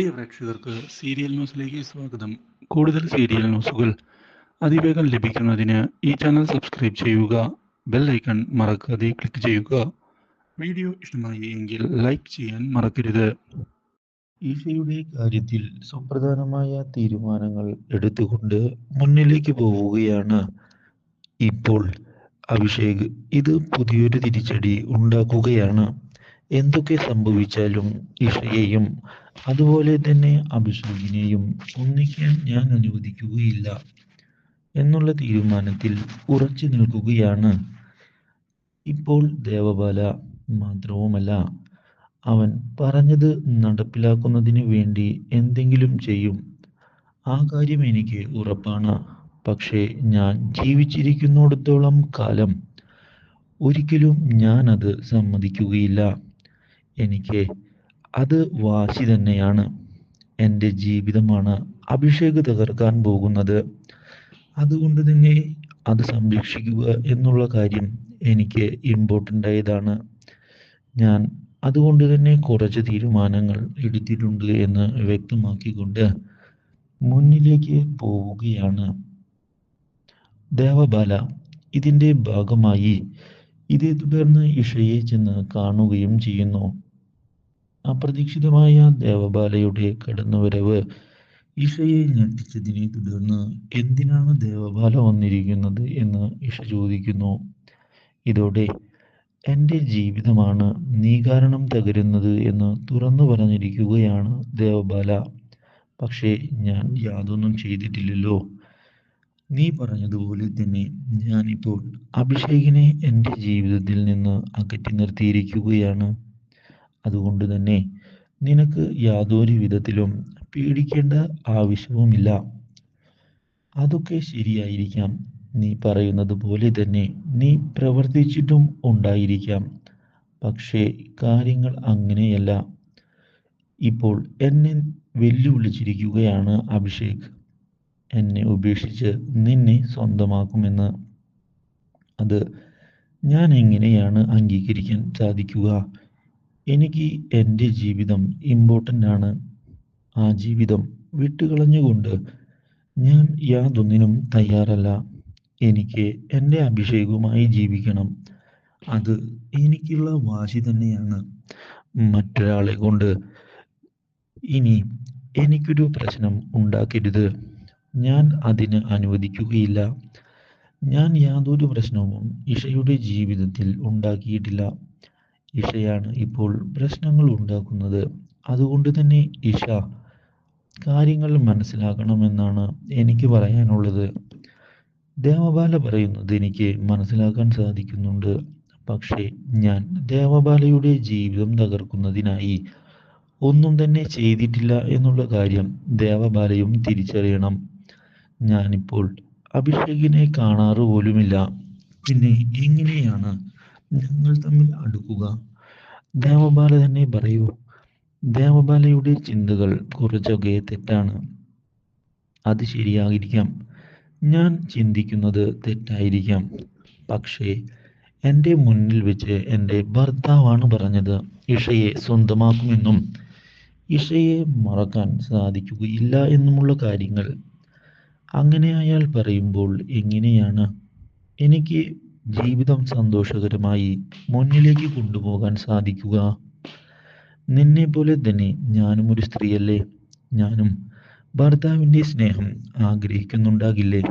പ്രിയ പ്രേക്ഷകർക്ക് സീരിയൽ ന്യൂസിലേക്ക് സ്വാഗതം. കൂടുതൽ സീരിയൽ ന്യൂസുകൾ അതിവേഗം ലഭിക്കുന്നതിന് ഈ ചാനൽ സബ്സ്ക്രൈബ് ചെയ്യുക ബെൽ ഐക്കൺ മറക്കാതെ ക്ലിക്ക് ചെയ്യുക. വീഡിയോ ഇഷ്ടമായി എങ്കിൽ ലൈക്ക് ചെയ്യാൻ മറക്കരുത്. ഈശയുടെ കാര്യത്തിൽ സുപ്രധാനമായ തീരുമാനങ്ങൾ എടുത്തുകൊണ്ട് മുന്നിലേക്ക് പോവുകയാണ്. ഇപ്പോൾ അഭിഷേക് ഇത് പുതിയൊരു തിരിച്ചടി ഉണ്ടാക്കുകയാണ്. എന്തൊക്കെ സംഭവിച്ചാലും ഇഷയെയും അതുപോലെ തന്നെ അഭിഷേകിനെയും ഒന്നിക്കാൻ ഞാൻ അനുവദിക്കുകയില്ല എന്നുള്ള തീരുമാനത്തിൽ ഉറച്ചു നിൽക്കുകയാണ്. ഇപ്പോൾ ദേവബാല മാത്രവുമല്ല അവൻ പറഞ്ഞത് നടപ്പിലാക്കുന്നതിന് വേണ്ടി എന്തെങ്കിലും ചെയ്യും. ആ കാര്യം എനിക്ക് ഉറപ്പാണ്. പക്ഷേ ഞാൻ ജീവിച്ചിരിക്കുന്നിടത്തോളം കാലം ഒരിക്കലും ഞാൻ അത് സമ്മതിക്കുകയില്ല. എനിക്ക് അത് വാശി തന്നെയാണ്. എന്റെ ജീവിതമാണ് അഭിഷേക് തകർക്കാൻ പോകുന്നത്. അതുകൊണ്ട് തന്നെ അത് സംരക്ഷിക്കുക എന്നുള്ള കാര്യം എനിക്ക് ഇമ്പോർട്ടന്റ് ആയതാണ്. ഞാൻ അതുകൊണ്ട് തന്നെ കുറച്ച് തീരുമാനങ്ങൾ എടുത്തിട്ടുണ്ട് എന്ന് വ്യക്തമാക്കിക്കൊണ്ട് മുന്നിലേക്ക് പോവുകയാണ്. ദേവബാല ഇതിന്റെ ഭാഗമായി ഇതേ തുടർന്ന് ഇഷയെ ചെന്ന് കാണുകയും ചെയ്യുന്നു. അപ്രതീക്ഷിതമായ ദേവബാലയുടെ കടന്നുവരവ് ഇഷയെ ഞെട്ടിച്ചതിനെ തുടർന്ന് എന്തിനാണ് ദേവബാല വന്നിരിക്കുന്നത് എന്ന് ഇഷ ചോദിക്കുന്നു. ഇതോടെ എന്റെ ജീവിതമാണ് നീ കാരണം തകരുന്നത് എന്ന് തുറന്നു പറഞ്ഞിരിക്കുകയാണ് ദേവബാല. പക്ഷേ ഞാൻ യാതൊന്നും ചെയ്തിട്ടില്ലല്ലോ. നീ പറഞ്ഞതുപോലെ തന്നെ ഞാനിപ്പോൾ അഭിഷേകിനെ എന്റെ ജീവിതത്തിൽ നിന്ന് അകറ്റി നിർത്തിയിരിക്കുകയാണ്. അതുകൊണ്ട് തന്നെ നിനക്ക് യാതൊരു വിധത്തിലും പേടിക്കേണ്ട ആവശ്യവുമില്ല. അതൊക്കെ ശരിയായിരിക്കാം. നീ പറയുന്നത് പോലെ തന്നെ നീ പ്രവർത്തിച്ചിട്ടും ഉണ്ടായിരിക്കാം. പക്ഷേ കാര്യങ്ങൾ അങ്ങനെയല്ല. ഇപ്പോൾ എന്നെ വെല്ലുവിളിച്ചിരിക്കുകയാണ് അഭിഷേക്. എന്നെ ഉപേക്ഷിച്ച് നിന്നെ സ്വന്തമാക്കുമെന്ന്. അത് ഞാൻ എങ്ങനെയാണ് അംഗീകരിക്കാൻ സാധിക്കുക? എനിക്ക് എന്റെ ജീവിതം ഇമ്പോർട്ടന്റ് ആണ്. ആ ജീവിതം വിട്ടുകളഞ്ഞുകൊണ്ട് ഞാൻ യാതൊന്നിനും തയ്യാറല്ല. എനിക്ക് എന്റെ അഭിഷേകവുമായി ജീവിക്കണം. അത് എനിക്കുള്ള വാശി തന്നെയാണ്. മറ്റൊരാളെ കൊണ്ട് ഇനി എനിക്കൊരു പ്രശ്നം ഉണ്ടാക്കരുത്. ഞാൻ അതിന് അനുവദിക്കുകയില്ല. ഞാൻ യാതൊരു പ്രശ്നവും ഇഷയുടെ ജീവിതത്തിൽ ഉണ്ടാക്കിയിട്ടില്ല. ഇഷയാണ് ഇപ്പോൾ പ്രശ്നങ്ങൾ ഉണ്ടാക്കുന്നത്. അതുകൊണ്ട് തന്നെ ഇഷ കാര്യങ്ങൾ മനസ്സിലാക്കണമെന്നാണ് എനിക്ക് പറയാനുള്ളത്. ദേവബാല പറയുന്നത് എനിക്ക് മനസ്സിലാക്കാൻ സാധിക്കുന്നുണ്ട്. പക്ഷേ ഞാൻ ദേവബാലയുടെ ജീവിതം തകർക്കുന്നതിനായി ഒന്നും തന്നെ ചെയ്തിട്ടില്ല എന്നുള്ള കാര്യം ദേവബാലയും തിരിച്ചറിയണം. ഞാനിപ്പോൾ അഭിഷേകിനെ കാണാറ് പോലുമില്ല. പിന്നെ എങ്ങനെയാണ് ഞങ്ങൾ തമ്മിൽ അടുക്കുക. ദേവബാല തന്നെ പറയൂ ദേവബാലയുടെ ചിന്തകൾ കുറച്ചൊക്കെ തെറ്റാണ്. അത് ശരിയായിരിക്കാം. ഞാൻ ചിന്തിക്കുന്നത് തെറ്റായിരിക്കാം. പക്ഷേ എന്റെ മുന്നിൽ വെച്ച് എന്റെ ഭർത്താവാണ് പറഞ്ഞത് ഇഷയെ സ്വന്തമാക്കുമെന്നും ഇഷയെ മറക്കാൻ സാധിക്കുകയില്ല എന്നുമുള്ള കാര്യങ്ങൾ. അങ്ങനെ അയാൾ പറയുമ്പോൾ എങ്ങനെയാണ്? എനിക്ക് ജീവിതം സന്തോഷകരമായി മുന്നിലേക്ക് കൊണ്ടുപോകാൻ സാധിക്കുക. നിന്നെ പോലെ തന്നെ ഞാനും ഒരു സ്ത്രീയല്ലേ? ഞാനും ഭർത്താവിന്റെ സ്നേഹം ആഗ്രഹിക്കുന്നുണ്ടാകില്ലേ?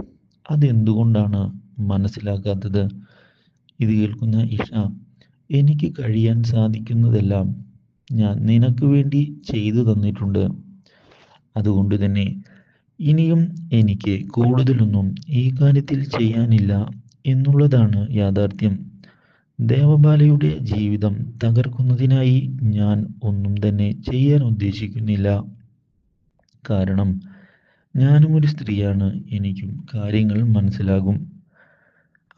അതെന്തുകൊണ്ടാണ് മനസ്സിലാക്കാത്തത് ഇത് കേൾക്കുന്ന ഇഷ എനിക്ക് കഴിയാൻ സാധിക്കുന്നതെല്ലാം ഞാൻ നിനക്ക് വേണ്ടി ചെയ്തു തന്നിട്ടുണ്ട്. അതുകൊണ്ട് തന്നെ ഇനിയും എനിക്ക് കൂടുതലൊന്നും ഈ കാര്യത്തിൽ ചെയ്യാനില്ല. എന്നുള്ളതാണ് യാഥാർത്ഥ്യം. ദേവബാലയുടെ ജീവിതം തകർക്കുന്നതിനായി ഞാൻ ഒന്നും തന്നെ ചെയ്യാൻ ഉദ്ദേശിക്കുന്നില്ല. കാരണം ഞാനും ഒരു സ്ത്രീയാണ്. എനിക്കും കാര്യങ്ങൾ മനസ്സിലാകും.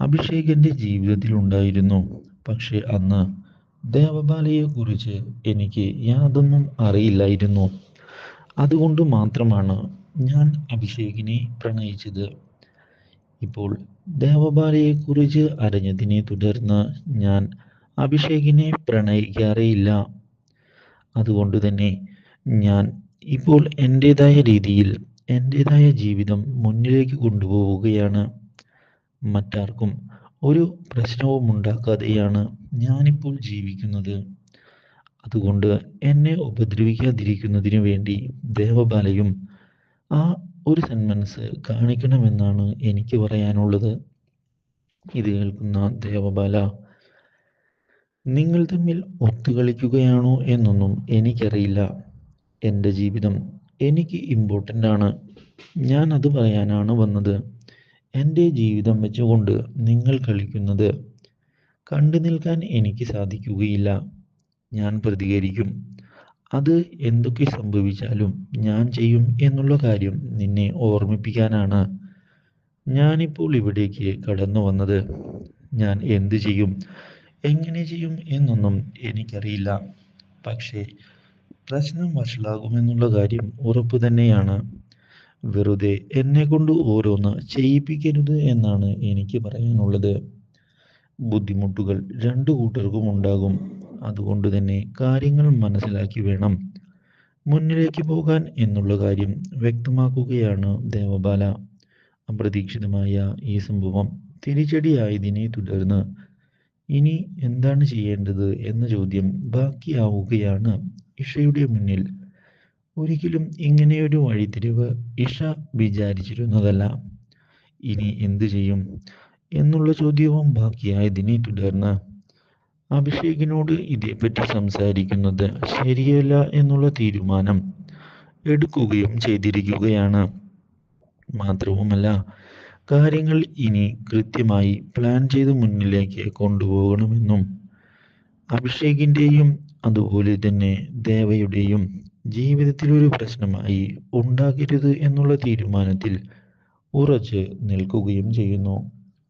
അഭിഷേകന്റെ ജീവിതത്തിൽ ഉണ്ടായിരുന്നു. പക്ഷെ അന്ന് ദേവബാലയെക്കുറിച്ച് എനിക്ക് യാതൊന്നും അറിയില്ലായിരുന്നു. അതുകൊണ്ട് മാത്രമാണ് ഞാൻ അഭിഷേകിനെ പ്രണയിച്ചത്. ഇപ്പോൾ ദേവബാലയെക്കുറിച്ച് അറിഞ്ഞതിനെ തുടർന്ന് ഞാൻ അഭിഷേകിനെ പ്രണയിക്കാറേയില്ല. അതുകൊണ്ട് തന്നെ ഞാൻ ഇപ്പോൾ എന്റെതായ രീതിയിൽ എന്റെതായ ജീവിതം മുന്നിലേക്ക് കൊണ്ടുപോവുകയാണ്. മറ്റാർക്കും ഒരു പ്രശ്നവും ഉണ്ടാക്കാതെയാണ് ഞാനിപ്പോൾ ജീവിക്കുന്നത്. അതുകൊണ്ട് എന്നെ ഉപദ്രവിക്കാതിരിക്കുന്നതിന് വേണ്ടി ദേവബാലയും ആ ഒരു സന്മനസ് കാണിക്കണമെന്നാണ് എനിക്ക് പറയാനുള്ളത്. ഇത് കേൾക്കുന്ന ദേവബാല നിങ്ങൾ തമ്മിൽ ഒത്തുകളിക്കുകയാണോ എന്നൊന്നും എനിക്കറിയില്ല. എന്റെ ജീവിതം എനിക്ക് ഇമ്പോർട്ടന്റ് ആണ്. ഞാൻ അത് പറയാനാണ് വന്നത്. എന്റെ ജീവിതം വെച്ചുകൊണ്ട് നിങ്ങൾ കളിക്കുന്നത് കണ്ടു നിൽക്കാൻ എനിക്ക് സാധിക്കുകയില്ല. ഞാൻ പ്രതികരിക്കും. അത് എന്തൊക്കെ സംഭവിച്ചാലും ഞാൻ ചെയ്യും എന്നുള്ള കാര്യം നിന്നെ ഓർമ്മിപ്പിക്കാനാണ് ഞാനിപ്പോൾ ഇവിടേക്ക് കടന്നു വന്നത്. ഞാൻ എന്ത് ചെയ്യും എങ്ങനെ ചെയ്യും എന്നൊന്നും എനിക്കറിയില്ല. പക്ഷേ പ്രശ്നം വഷളാകുമെന്നുള്ള കാര്യം ഉറപ്പ് തന്നെയാണ്. വെറുതെ എന്നെ കൊണ്ട് ഓരോന്ന് ചെയ്യിപ്പിക്കരുത് എന്നാണ് എനിക്ക് പറയാനുള്ളത്. ബുദ്ധിമുട്ടുകൾ രണ്ടു കൂട്ടർക്കും ഉണ്ടാകും. അതുകൊണ്ട് തന്നെ കാര്യങ്ങൾ മനസ്സിലാക്കി വേണം. മുന്നിലേക്ക് പോകാൻ എന്നുള്ള കാര്യം വ്യക്തമാക്കുകയാണ് ദേവബാല. അപ്രതീക്ഷിതമായ ഈ സംഭവം തിരിച്ചടിയായതിനെ തുടർന്ന് ഇനി എന്താണ് ചെയ്യേണ്ടത് എന്ന ചോദ്യം ബാക്കിയാവുകയാണ് ഇഷയുടെ മുന്നിൽ. ഒരിക്കലും ഇങ്ങനെയൊരു വഴിത്തിരിവ് ഇഷ വിചാരിച്ചിരുന്നതല്ല. ഇനി എന്തു ചെയ്യും? എന്നുള്ള ചോദ്യവും ബാക്കിയായതിനെ തുടർന്ന് അഭിഷേകിനോട് ഇതേപ്പറ്റി സംസാരിക്കുന്നത് ശരിയല്ല എന്നുള്ള തീരുമാനം എടുക്കുകയും ചെയ്തിരിക്കുകയാണ്. മാത്രവുമല്ല കാര്യങ്ങൾ ഇനി കൃത്യമായി പ്ലാൻ ചെയ്ത് മുന്നിലേക്ക് കൊണ്ടുപോകണമെന്നും അഭിഷേകിന്റെയും അതുപോലെ തന്നെ ദേവയുടെയും ജീവിതത്തിൽ ഒരു പ്രശ്നമായി ഉണ്ടാകരുത് എന്നുള്ള തീരുമാനത്തിൽ ഉറച്ച് നിൽക്കുകയും ചെയ്യുന്നു.